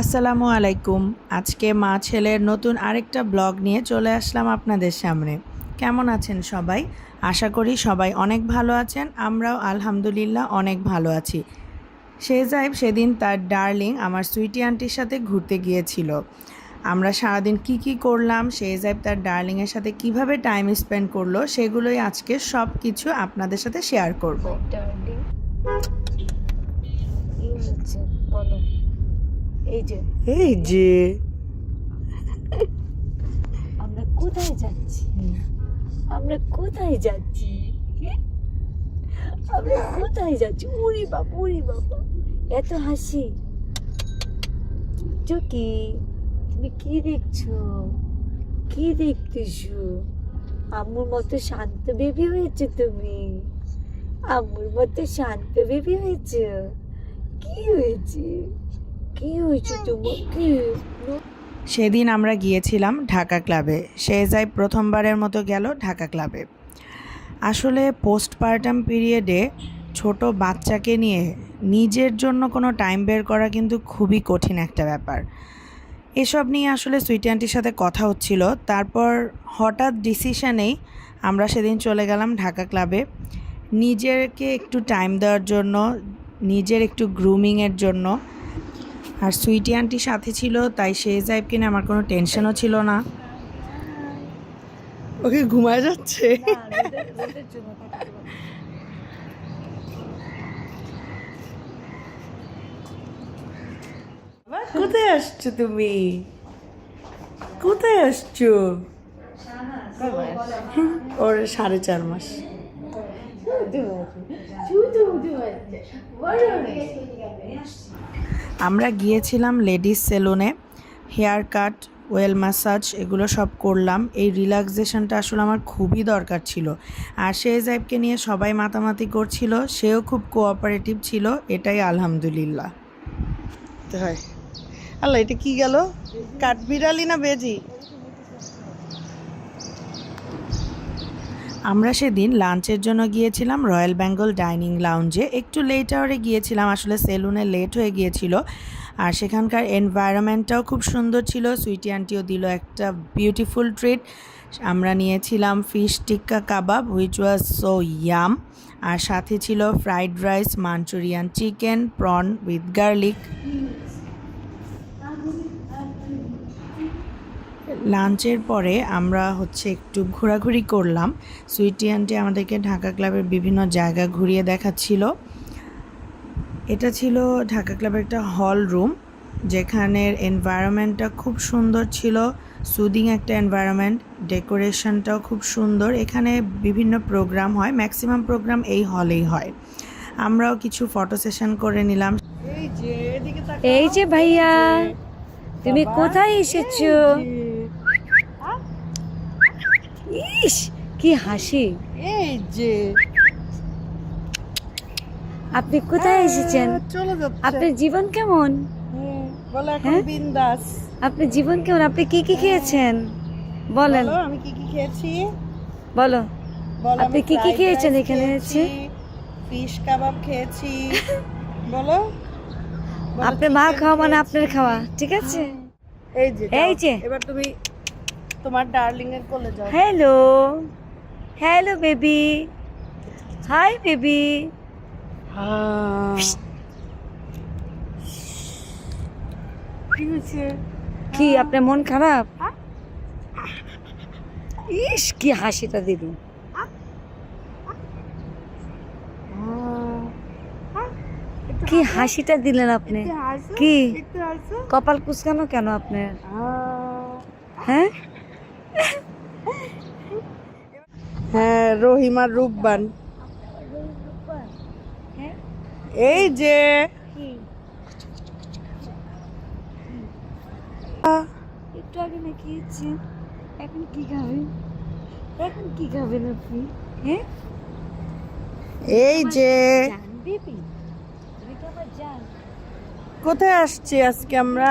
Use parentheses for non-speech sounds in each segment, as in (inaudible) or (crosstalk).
আসসালামু আলাইকুম। আজকে মা ছেলের নতুন আরেকটা ব্লগ নিয়ে চলে আসলাম আপনাদের সামনে। কেমন আছেন সবাই? আশা করি সবাই অনেক ভালো আছেন, আমরাও আলহামদুলিল্লাহ অনেক ভালো আছি। সে শেজাইব সেদিন তার ডার্লিং আমার সুইটি আন্টির সাথে ঘুরতে গিয়েছিল। আমরা সারাদিন কি কি করলাম শেজাইব তার ডার্লিংয়ের সাথে কীভাবে টাইম স্পেন্ড করল, সেগুলোই আজকে সব কিছু আপনাদের সাথে শেয়ার করব ডার্লিং কি হচ্ছে বলো এই যে। এই যে। আমরা কোথায় যাচ্ছি? আমরা কোথায় যাচ্ছি? আমরা কোথায় যাচ্ছি? উড়ি বাবা উড়ি বাবা এত হাসি। চকি তুমি কি দেখছ? কি দেখতেছো? আম্মুর মতো শান্ত বেবি হয়েছে তুমি। আম্মুর মতো শান্ত বেবি হয়েছে। কি হয়েছে? সেদিন আমরা গিয়েছিলাম ঢাকা ক্লাবে। শেজাই প্রথমবারের মতো গেল ঢাকা ক্লাবে। আসলে পোস্টপার্টাম পিরিয়ডে ছোট বাচ্চাকে নিয়ে নিজের জন্য কোনো টাইম বের করা কিন্তু খুবই কঠিন একটা ব্যাপার। এসব নিয়ে আসলে সুইটি আন্টির সাথে কথা হচ্ছিল। তারপর হঠাৎ ডিসিশনেই আমরা সেদিন চলে গেলাম ঢাকা ক্লাবে। নিজেকে একটু টাইম দেওয়ার জন্য, নিজের একটু গ্রুমিংয়ের জন্য আর সুইটি আন্টি সাথে ছিল তাই সেই জাইবকে কিনে আমার কোনো টেনশনও ছিল না। ওকে ঘুমায় যাচ্ছে। কোথায় আসছো তুমি? কোথায় আসছো? ওর সাড়ে চার মাস। আমরা গিয়েছিলাম লেডিস সেলুনে হেয়ার কাট ওয়েল ম্যাসাজ এগুলো সব করলাম। এই রিল্যাক্সেশনটা আসলে আমার খুবই দরকার ছিল। আর সে জাইবকে নিয়ে সবাই মাতামাতি করছিল সেও খুব কোঅপারেটিভ ছিল এটাই আলহামদুলিল্লাহ। হয় আল্লাহ এটা কি গেল? কাঠবিড়ালি না বেজি? আমরা সেদিন লাঞ্চের জন্য গিয়েছিলাম রয়্যাল বেঙ্গল ডাইনিং লাউঞ্জে। একটু লেট আওয়ারে গিয়েছিলাম, আসলে সেলুনে লেট হয়ে গিয়েছিল। আর সেখানকার এনভায়রনমেন্টটাও খুব সুন্দর ছিল। সুইটি আন্টিও দিল একটা বিউটিফুল ট্রিট আমরা নিয়েছিলাম fish tikka kebab which was so yum আর সাথে ছিল fried rice Manchurian chicken prawn with garlic লাঞ্চের পরে আমরা হচ্ছে একটু ঘোরাঘুরি করলাম। সুইটি আন্টি আমাদেরকে ঢাকা ক্লাবের বিভিন্ন জায়গা ঘুরিয়ে দেখাচ্ছিল। এটা ছিল ঢাকা ক্লাবের একটা হল রুম যেখানের এনভায়রনমেন্টটা খুব সুন্দর ছিল। সুদিং একটা এনভায়রনমেন্ট ডেকোরেশনটাও খুব সুন্দর। এখানে বিভিন্ন প্রোগ্রাম হয় ম্যাক্সিমাম প্রোগ্রাম এই হলেই হয়। আমরাও কিছু ফটো সেশন করে নিলাম। এই যে এই যে ভাইয়া তুমি কোথায় এসেছ? ইস কি হাসি। এই যে। আপনি কোথায় এসেছেন? চলে যাচ্ছে। আপনার জীবন কেমন? এখন হ্যাঁ? বিন্দাস। আপনার জীবন কেমন? আপনি কি কি খেয়েছেন? বলেন। আমি কি কি খেয়েছি? বলো। বলো আপনি কি কি খেয়েছেন এখানে ফিশ কাবাব খেয়েছি। (laughs) বলো। বলো, আপনার মা খাওয়া মানে আপনার খাওয়া ঠিক আছে? এই যে এই যে। এবার তুমি তোমার ডার্লিং এর কোলে যাও। Hello hello baby hi baby হ্যাঁ। কি কি আপনার মন খারাপ? ইস কি হাসিটা দিল। কি হাসিটা দিলেন আপনি? কি? কপাল কুচকানো কেন আপনার? হ্যাঁ? হ্যাঁ রহিমার রূপবান। এই যে একটু আগে না খেয়েছেন এখন কি খাবেন? এখন কি খাবেন আপনি? হ্যাঁ? এই যে কোথায় আসছি আজকে আমরা?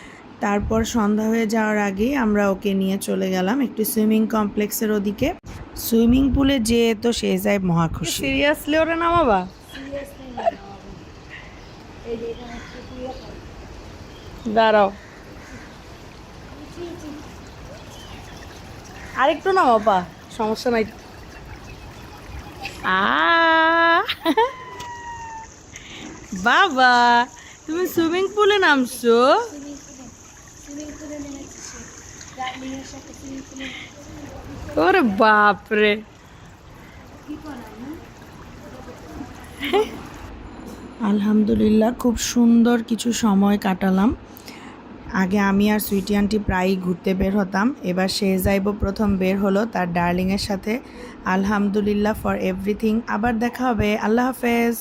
তারপর সন্ধ্যা হয়ে যাওয়ার আগেই আমরা ওকে নিয়ে চলে গেলাম একটু সুইমিং কমপ্লেক্সের ওদিকে। সুইমিং পুলে যেয়ে তো শেহজাব মহা খুশি। সিরিয়াসলি ওরা নামাবা? দাঁড়াও। আরেকটু নামো পা। সমস্যা নাই। আ। বাবা তুমি সুইমিং পুলে নামছো সুইমিং পুলে সুইমিং পুলে নেমেছে সে ডার্লিংয়ের সাথে সুইমিং পুলে ওরে বাপরে। আলহামদুলিল্লাহ, খুব সুন্দর কিছু সময় কাটালাম। আগে আমি আর সুইটি আন্টি প্রায়ই ঘুরতে বের হতাম, এবার শেহজাইব প্রথম বের হলো তার ডার্লিংয়ের সাথে। আলহামদুলিল্লাহ ফর এভরিথিং আবার দেখা হবে। আল্লাহ হাফেজ।